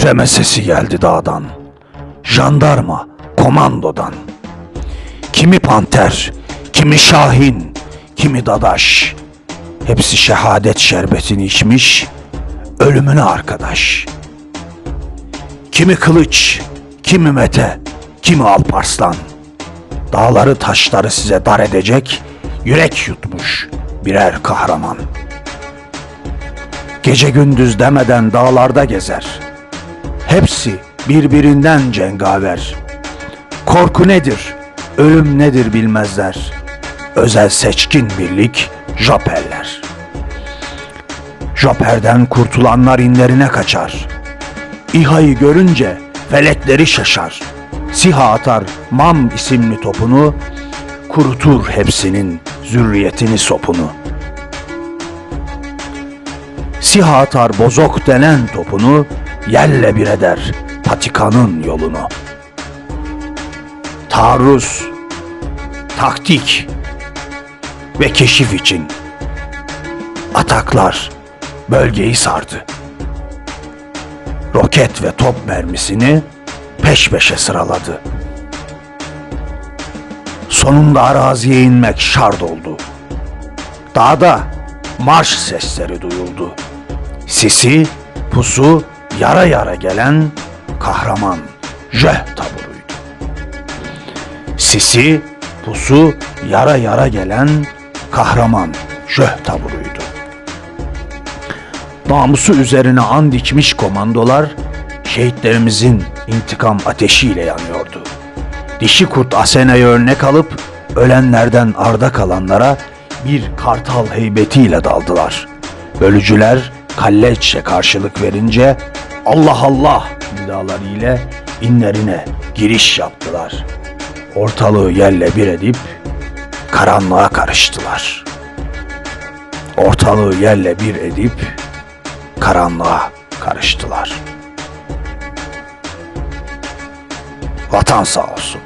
Kükreme sesi geldi dağdan. Jandarma, komandodan. Kimi panter, kimi şahin, kimi dadaş. Hepsi şehadet şerbetini içmiş, ölümüne arkadaş. Kimi kılıç, kimi mete, kimi alparslan. Dağları taşları size dar edecek, yürek yutmuş birer kahraman. Gece gündüz demeden dağlarda gezer. Hepsi birbirinden cengaver. Korku nedir, ölüm nedir bilmezler. Özel seçkin birlik Joperler. Joper'den kurtulanlar inlerine kaçar. İHA'yı görünce felekleri şaşar. Siha atar Mam isimli topunu, kurutur hepsinin zürriyetini sopunu. Siha atar bozok denen topunu, yelle bir eder patikanın yolunu. Taarruz, taktik ve keşif için ataklar bölgeyi sardı. Roket ve top mermisini peş peşe sıraladı. Sonunda araziye inmek şart oldu. Dağda marş sesleri duyuldu. Sisi, pusu, yara yara gelen kahraman Jöh taburuydu. Sisi, pusu, yara yara gelen kahraman Jöh taburuydu. Namusu üzerine and içmiş komandolar şehitlerimizin intikam ateşiyle yanıyordu. Dişi kurt Asena'yı örnek alıp ölenlerden arda kalanlara bir kartal heybetiyle daldılar. Bölücüler kalleççe karşılık verince Allah Allah nidaları ile inlerine giriş yaptılar. Ortalığı yerle bir edip karanlığa karıştılar. Ortalığı yerle bir edip karanlığa karıştılar. Vatan sağ olsun.